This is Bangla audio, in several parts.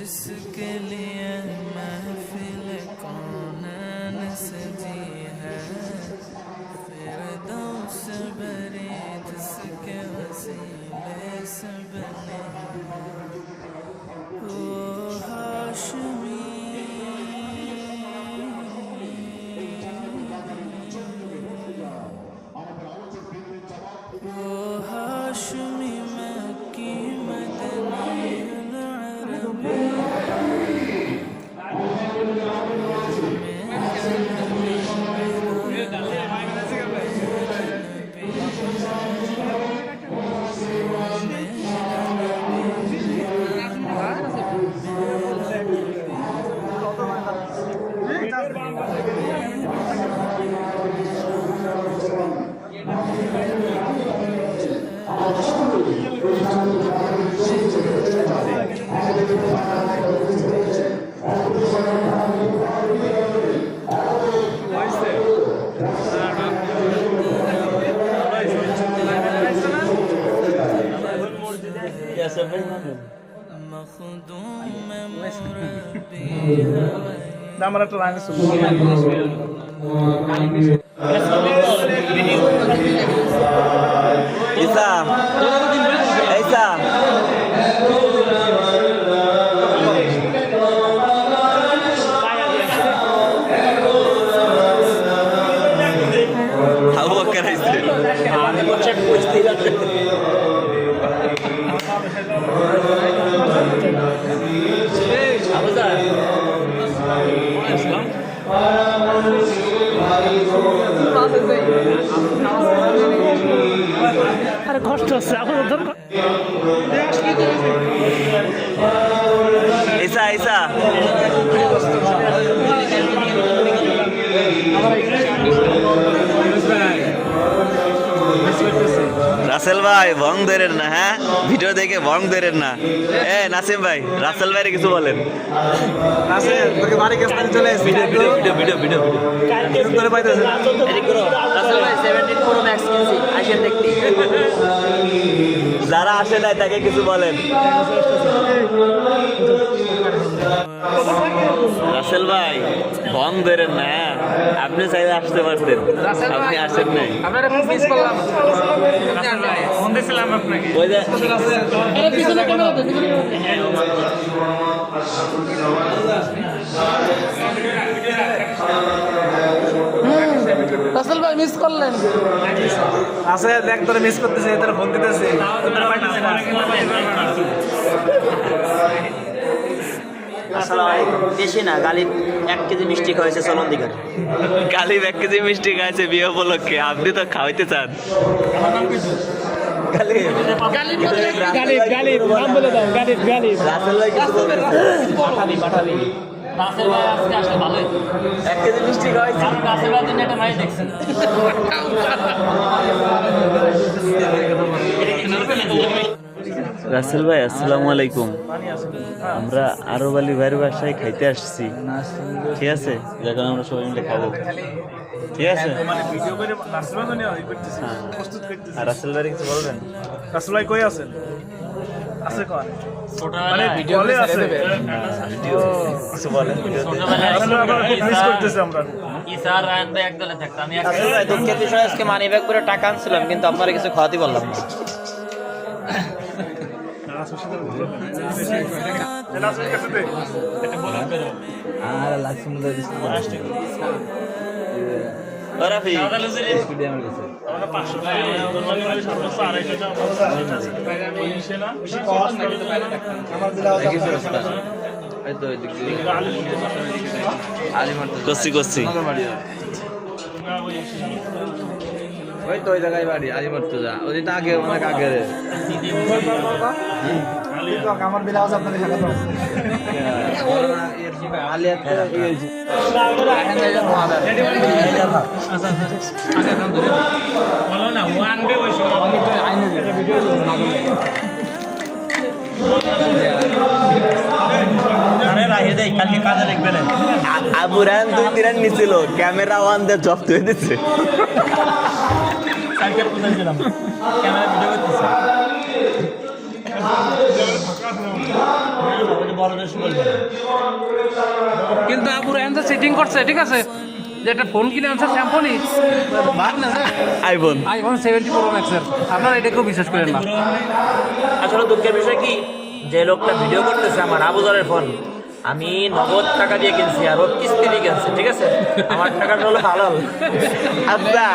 जिसके लिए महफिल कौन सजी है फिरदौस बरी जिसके वसीले से बने ओ हाशमी আমার একটা লাইন আছে ইসা আরে কষ্ট হচ্ছে এখন ধর ইসা ইসা রাসেল ভাই ভং ধরেন না হ্যাঁ? ভিডিও দেখে ভং ধরেন না। এ নাসিম ভাই রাসেল ভাইরে কিছু বলেন। তোকে বাড়ি চলে ভিডিও ভিডিও ভিডিও ভিডিও পাইতেছে। যারা আসে নাই তাকে কিছু বলেন। রাসেল ভাই ভং ধরেন না? আপনি চাইলে আসতে পারতেন। আপনি আসেন নাই। রাসেল ভাই মিস করলেন। আছে দেখ তোরা মিস করতেছে তোরা ফোন দিতেছে। বেশি না গালি এক কেজি মিষ্টি খাওয়াইছে চলন দিঘার এক কেজি মিষ্টি খাইছে বিয়ে উপলক্ষে আপনি তো খাওয়াইতে চান। গালির মধ্যে গালি গালি নাম বলে দাও গালি গালি রাসেল ভাই কিছু বলতেছে পাঠাবি পাঠাবি রাসেল ভাই আজকে আসলে ভালোই। এক কেজি মিষ্টি খাওয়াইছে। একটা মাই দেখছেন রাসেল ভাই আসসালামু আলাইকুম। আমরা আরব আলী ভাইয়ের বাসায় খাইতে আসছি। ঠিক আছে? যখন আমরা সবাই মিলে খাব। ঠিক আছে? মানে ভিডিও করে রাসেল ভাই নিয়ে করতেছে প্রস্তুত করতেছে আর রাসেল ভাই কিছু বলবেন? রাসেল ভাই কই আছেন? আছে কোন মানে ভিডিও আছে। ভিডিও কিছু বলেন ভিডিও রাসেল ভাই আমরা খুব মিস করতেছে আমরা। ইসার রায়ন ভাই একদলে থাকতো আমি এক আসলে দুঃখের বিষয় আজকে মানি ব্যাগ করে টাকা আনছিলাম কিন্তু আপনারা কিছু খাওয়াতে পারলাম না। কাছে দে ও রাফি করছি করছি ওই তো ওই জায়গায় বাড়ি আলিমার তো যা ওই তো আগে অনেক আগে রে। আমার বিলাস আপনাদের সাথে আলিয়া তো ইয়ে হয়েছে। আবু রান দুই তিরান নিছিল ক্যামেরা ওয়ান দিয়ে জব্দ হয়ে দিচ্ছে ক্যামেরা ভিডিও করতেছে। বড় দেশ কিন্তু আপুর অ্যান্সার সেটিং করছে ঠিক আছে? যে একটা ফোন কিনে আনছে স্যামসনি বাদ না আইফোন আইফোন সেভেন্টি প্রো ম্যাক্সের আপনারা এটাকেও বিশ্বাস করেন না। আসলে দুঃখের বিষয় কি যে লোকটা ভিডিও করতেছে আমার আবুজারের ফোন আমি নগদ টাকা দিয়ে কিনছি আর ওর কিস্তি দিয়ে কিনছি ঠিক আছে? আমার টাকাটা হলো হালাল। আচ্ছা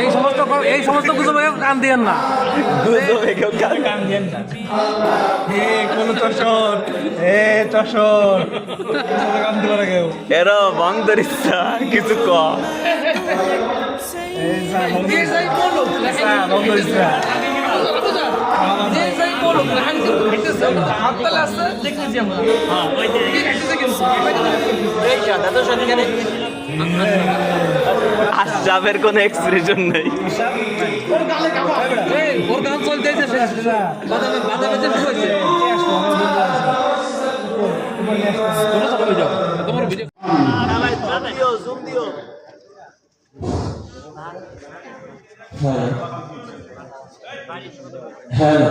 এই সমস্ত এই সমস্ত গুজবে কান দিয়েন না। গুজবে কেউ কান দেন না। এ কোন কেউ। এরা ধরিস কিছু এই ইসরা আশরাফের কোনো এক্সপ্রেশন নেই। ওর গান চলতেছে বাদামে বাদামে যে শুরু হয়েছে তোমার ভিডিও হ্যালো হ্যালো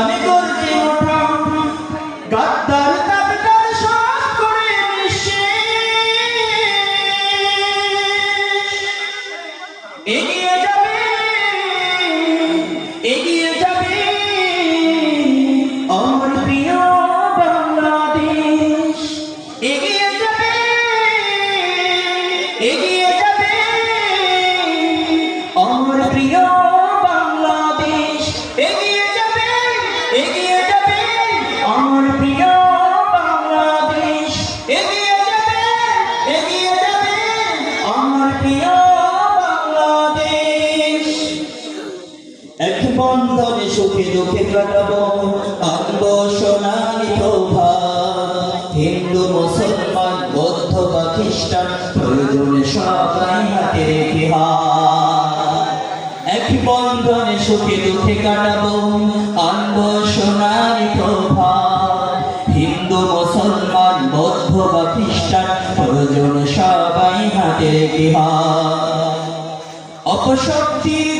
সংগ্রামে গর্জে ওঠা। গাদ্দার কাদ্দার সব করে মিশে। এগিয়ে যাবে এগিয়ে যাবে। আমার প্রিয় বাংলাদেশ, এগিয়ে যাবে সুখে দুঃখে কাটাবো। আনব সোনালি হিন্দু, মুসলমান, বৌদ্ধ বা খ্রিস্টান প্রয়োজনে সবাই হাতে রেখে এক বন্ধনে সুখে দুঃখে কাটাবো। আনব সোনালি হিন্দু, মুসলমান, বৌদ্ধ বা খ্রিস্টান প্রয়োজনে সবাই হাতে রেখে অপশক্তির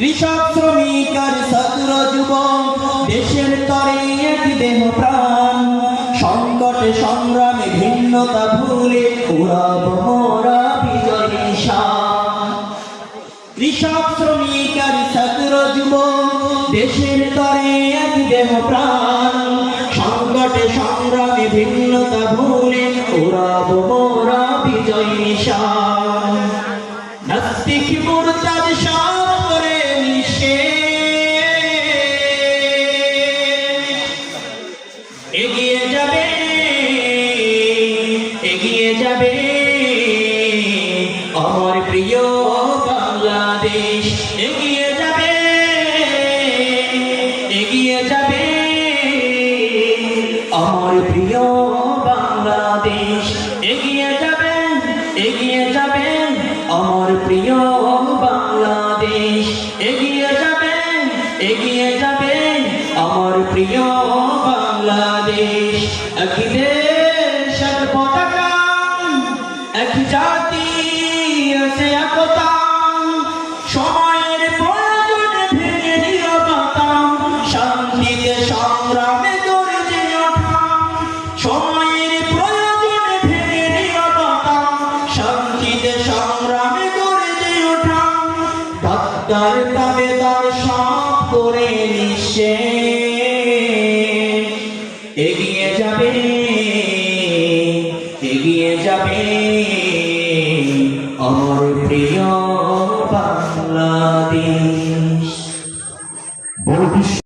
কৃষক শ্রমিক আর ছাত্র যুবক, দেশের তরে এক দেহ প্রাণ। সংকটে সংগ্রামে ভিন্নতা ভুলে উড়াব মোরা বিজয় কৃষক শ্রমিক আর ছাত্র যুবক, দেশের তরে এক দেহ প্রাণ। সংকটে সংগ্রামে ভিন্নতা ভুলে উড়াব মোরা বিজয় নিশান নাস্তিক মুরতাদ সব আমার প্রিয় বাংলাদেশ, এগিয়ে যাবেন এগিয়ে যাবেন। আমার প্রিয় বাংলাদেশ, এগিয়ে যাবেন এগিয়ে যাবেন। আমার প্রিয় বাংলাদেশ, একই দেশ এক পতাকা, একই জাতি যার তাবে তার সব করে নিশে